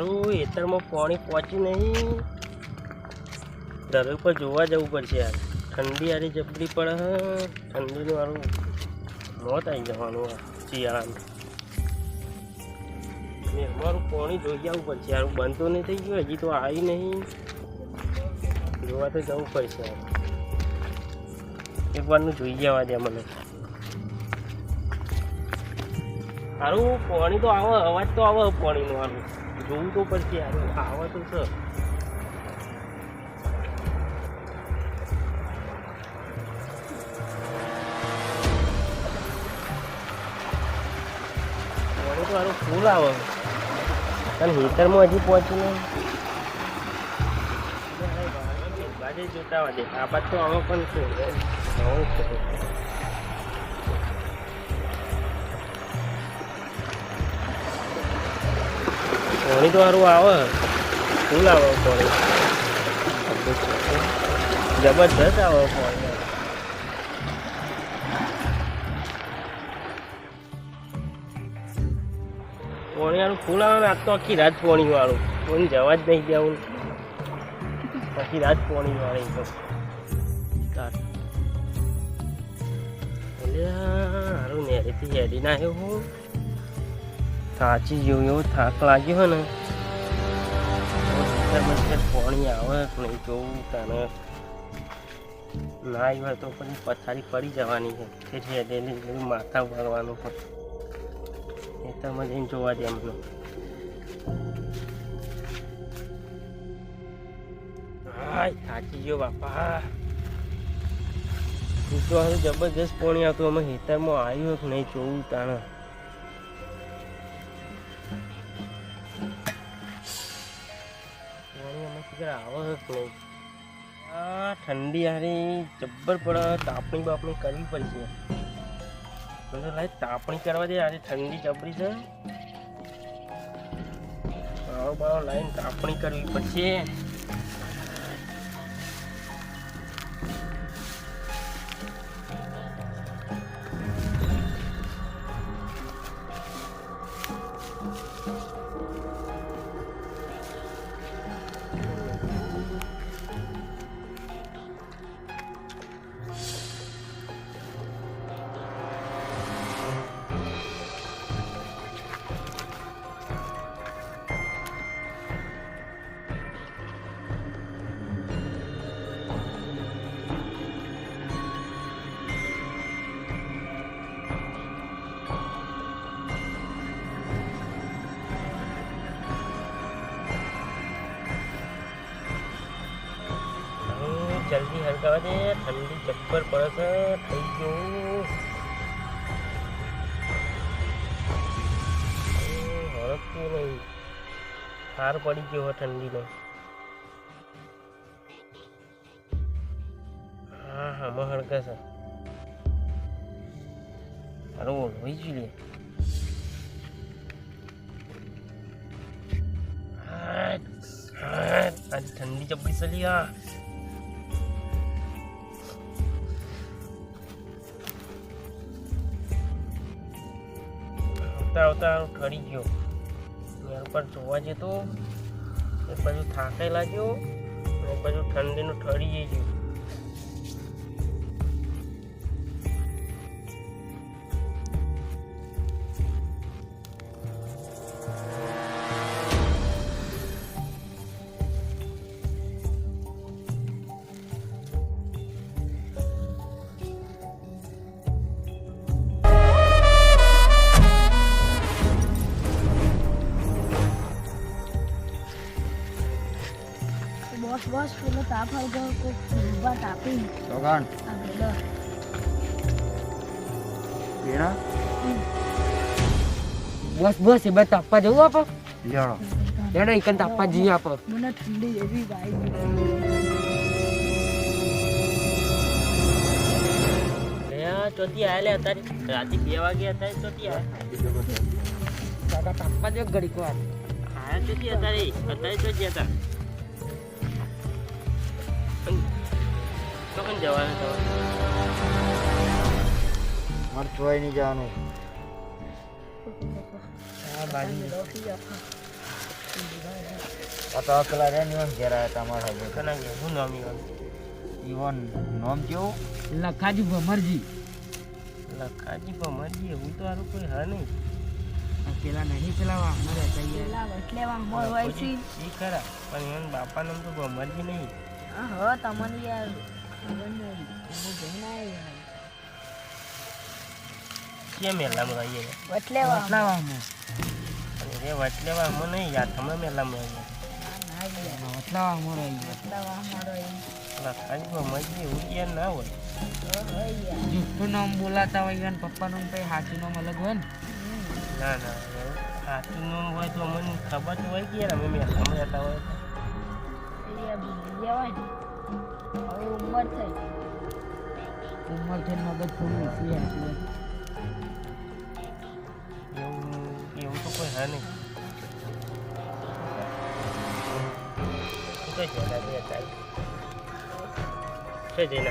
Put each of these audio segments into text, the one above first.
મારું હેતરમાં પાણી પહોંચ્યું નહીં. દરરોજ પર જોવા જવું પડશે યાર. ઠંડી આરી જબરી પડે ઠંડીનું મારું મોત આવી જવાનું શિયાળામાં. ને અમારું પાણી જોઈ જવું પડશે યાર. બંધ નહીં થઈ ગયું, હજી તો આવી નહીં. જોવા તો જવું પડશે યાર. એક વારનું જોઈ જવા દે મને. સારું પાણી તો આવે, અવાજ તો આવે પાણીનું હારું. જોવું તો પડશે યાર આવે તો છે. પાણી હારું ફૂલ આવે. અને હેતરમાં હજી પહોંચ્યું નહીં. જોતા હોય આ બાદ આમાં પણ છે. પાણી તો સારું આવે, ફૂલ આવે પાણી જબરદસ્ત આવે પાણી પાણી વાળું ફૂલ આવે આજ તો આખી રાત પાણી વાળું કોઈ જવા જ નહીં દેવું. આખી રાત પાણી વાળી તો હારું નેરેથી હેડી ના હું. થાચી જેવું એવો થાક લાગ્યો હોય ને પાણી આવે નહીં જોવું તને ના આવ્યું તો પછી પથારી પડી જવાની છે તેથી બધું માથા ભરવાનું પણ એ તમે જઈને જોવા દે અમને હાય થાકી ગયો બાપા તું જબરજસ્ત પાણી આવતું અમે હેતરમાં આવ્યું કે નહીં જોવું તાણે ઠંડી હારી જબ્બર પડે તાપણી બાપણી કરવી પડશે. મને લાગે તાપણી કરવા દે, આજે ઠંડી જબરી છે. બાળો બાળો લાઈન તાપણી કરવી પડશે. જલ્દી હલકાવા દે ઠંડી જબ્બર પડે છે થઈ ગયું હળકતું નહીં હાર પડી ગયો હોય ઠંડીનો હા હા માં હળકે છે સારું ઓળવી જ લે હાટ, હાટ, આજ ઠંડી જબરી ચલી આ આવતા આવતા ઠરી ગયો. યાર પર જોવા જતો એક બાજુ થાકે લાગ્યો અને એક બાજુ ઠંડીનું ઠરી ગયું. બોસ બોસ પેલો તાપ આવી ગયો કોક ઊભા તાપી ચોગાન આ પેલો પીણા બસ બસ એ બધા તાપવા જવું આપો લેડો લેડો એક તાપવા જઈએ આપો મને ઠંડી એવી વાઈ લે આ ચોથી આયા લે અત્યારે રાતે બે વાગે અત્યારે ચોથી આયા કાકા તાપવા જો ઘડીક વાર આયા ચોથી અત્યારે અત્યારે તો ગયા હતા તો જવાનું તો. મારે ચોય નહીં જવાનું. હા બાજુ આ તો પેલા ઘેર તમારા હવે હું નામ ઈવન? ઈવન નામ કેવું? લખાજી ભમરજી. લખાજી ભમરજી એવું તો હારું કોઈ હા નહીં. પેલા નહીં પેલા પેલા વટલે વાંભળ હોય છે એ ખરા પણ એમ બાપા નામ તો ભમરજી નહીં. હા હા તમને યાર ખબર નહીં હું જઈને કે મેલામાં રહીએ વટલે એટલા વાંભળ વાહમાં એ નહીં યાદ અમે મેલામાં રહીએ ના હોય જુઠ્ઠું નામ બોલાતા હોય ને પપ્પાનું પછી નામ અલગ હોય ને. ના ના સાચું નામ હોય તો મને ખબર હોય કે યાર અમે મેલામાં રહેતા હોય હવે ઉંમર થઈ ઉંમર થઈ મગજ થોડું ઊંચું આવતું એવું એવું તો કોઈ હા નહીં. છે? શું જઈને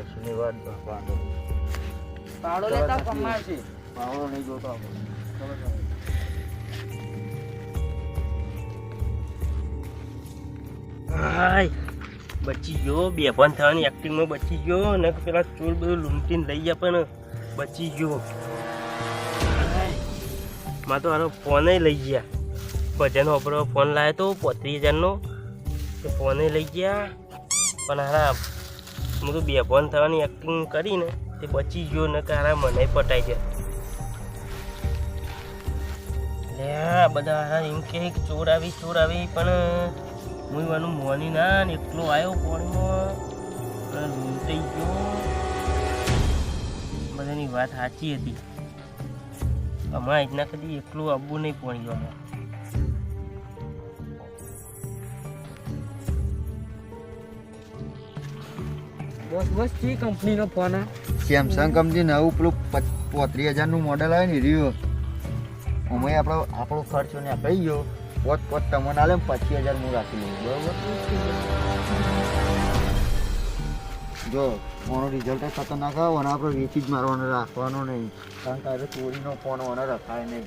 પછીની વાત વાંધો પાડો લેતા કમાર છે. પાવડો નહીં જોતો આપણે. ચલો હાય. બચી ગયો. બે પણ થવાની એક્ટિંગમાં બચી ગયો. અને પેલા ચોર બધું લૂંટીને લઈ ગયા પણ બચી ગયો. માં તો આનો ફોને લઈ ગયા. ભજન વાપરવા ફોન લાવ્યો તો પોત્રીસ હજારનો. તે ફોને લઈ ગયા. પણ હારા હું તો બે ફોન થવાની એક્ટિંગ કરીને તે બચી ગયો ને કારા મને પટાઈ આ બધા એમ કે ચોર આવી ચોર આવી, પણ હું એનું મોની ના ને એકલો આવ્યો પાણીમાં લૂંટાઈ ગયો. બધાની વાત સાચી હતી. અમારા એટલા કદી એકલું આવવું નહીં પડી બસ બસ ચી કંપનીનો ફોન સેમસંગ કંપની નવું પેલું પોત્રીસ હજારનું મોડેલ આવે ને રહ્યું. અમે આપણો આપણો ખર્ચો ને કહી ગયો. પોત પોત તમને આલે ને પચીસ હજાર હું રાખી લઉં બરોબર? જો ઓનો રિઝલ્ટ ખતરનાક આવે અને આપણે વેચી જ મારવાનો રાખવાનો નહીં. કારણ કે હવે ચોરીનો ફોન ઓને રખાય નહીં.